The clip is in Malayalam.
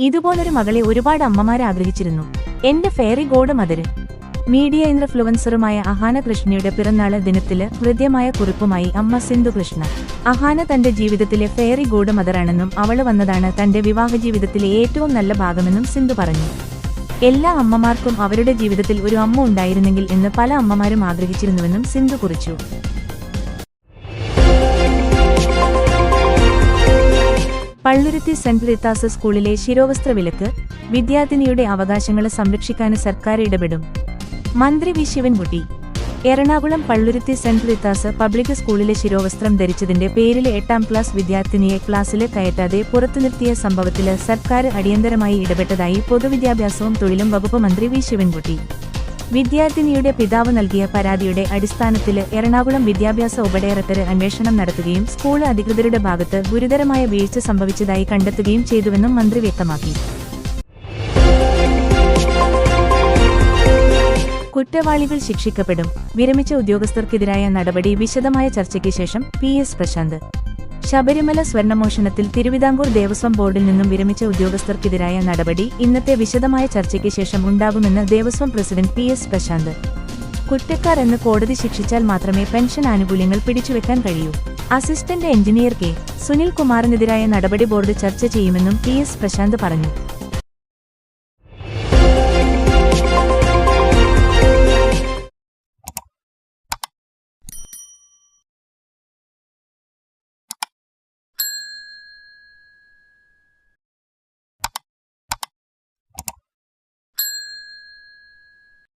ഇതുപോലൊരു മകളെ ഒരുപാട് അമ്മമാരെ ആഗ്രഹിച്ചിരുന്നു. എന്റെ ഫെയറി ഗോഡ് മദര് മീഡിയ ഇൻഫ്ലുവൻസറുമായ അഹാന കൃഷ്ണയുടെ പിറന്നാൾ ദിനത്തിൽ ഹൃദ്യമായ കുറിപ്പുമായി അമ്മ സിന്ധു കൃഷ്ണ. അഹാന തന്റെ ജീവിതത്തിലെ ഫെയറി ഗോഡ് മദറാണെന്നും അവൾ വന്നതാണ് തന്റെ വിവാഹ ജീവിതത്തിലെ ഏറ്റവും നല്ല ഭാഗമെന്നും സിന്ധു പറഞ്ഞു. എല്ലാ അമ്മമാർക്കും അവരുടെ ജീവിതത്തിൽ ഒരു അമ്മ ഉണ്ടായിരുന്നെങ്കിൽ എന്ന് പല അമ്മമാരും ആഗ്രഹിച്ചിരുന്നുവെന്നും സിന്ധു കുറിച്ചു. പള്ളുരുത്തി സെന്റ് റീത്താസ് സ്കൂളിലെ ശിരോവസ്ത്ര വിലക്ക് വിദ്യാർത്ഥിനിയുടെ അവകാശങ്ങൾ സംരക്ഷിക്കാൻ സർക്കാർ ഇടപെടും. മന്ത്രി V. Sivankutty. Ernakulam Palluruthy saint Rita's public സ്കൂളിലെ ശിരോവസ്ത്രം ധരിച്ചതിന്റെ പേരിൽ എട്ടാം ക്ലാസ് വിദ്യാർത്ഥിനിയെ ക്ലാസ്സിലെ കയറ്റാതെ പുറത്തു നിർത്തിയ സംഭവത്തിൽ സർക്കാർ അടിയന്തരമായി ഇടപെട്ടതായി പൊതുവിദ്യാഭ്യാസവും തൊഴിലും വകുപ്പ് മന്ത്രി വി. ശിവൻകുട്ടി. വിദ്യാർത്ഥിനിയുടെ പിതാവ് നൽകിയ പരാതിയുടെ അടിസ്ഥാനത്തിൽ എറണാകുളം വിദ്യാഭ്യാസ ഉപഡയറക്ടർ അന്വേഷണം നടത്തുകയും സ്കൂൾ അധികൃതരുടെ ഭാഗത്ത് ഗുരുതരമായ വീഴ്ച സംഭവിച്ചതായി കണ്ടെത്തുകയും ചെയ്തുവെന്നും മന്ത്രി വ്യക്തമാക്കി. കുറ്റവാളികൾ ശിക്ഷിക്കപ്പെടും. വിരമിച്ച ഉദ്യോഗസ്ഥർക്കെതിരായ നടപടി വിശദമായ ചർച്ചയ്ക്ക് ശേഷം പി എസ് പ്രശാന്ത്. ശബരിമല സ്വർണമോഷണത്തിൽ തിരുവിതാംകൂർ ദേവസ്വം ബോർഡിൽ നിന്നും വിരമിച്ച ഉദ്യോഗസ്ഥർക്കെതിരായ നടപടി ഇന്നത്തെ വിശദമായ ചർച്ചയ്ക്ക് ശേഷം ഉണ്ടാകുമെന്ന് Devaswom president P S Prashanth. കുറ്റക്കാർ എന്ന് കോടതി ശിക്ഷിച്ചാൽ മാത്രമേ പെൻഷൻ ആനുകൂല്യങ്ങൾ പിടിച്ചുവെക്കാൻ കഴിയൂ. Assistant engineer K. സുനിൽ കുമാറിനെതിരായ നടപടി ബോർഡ് ചർച്ച ചെയ്യുമെന്നും പി എസ് പ്രശാന്ത് പറഞ്ഞു.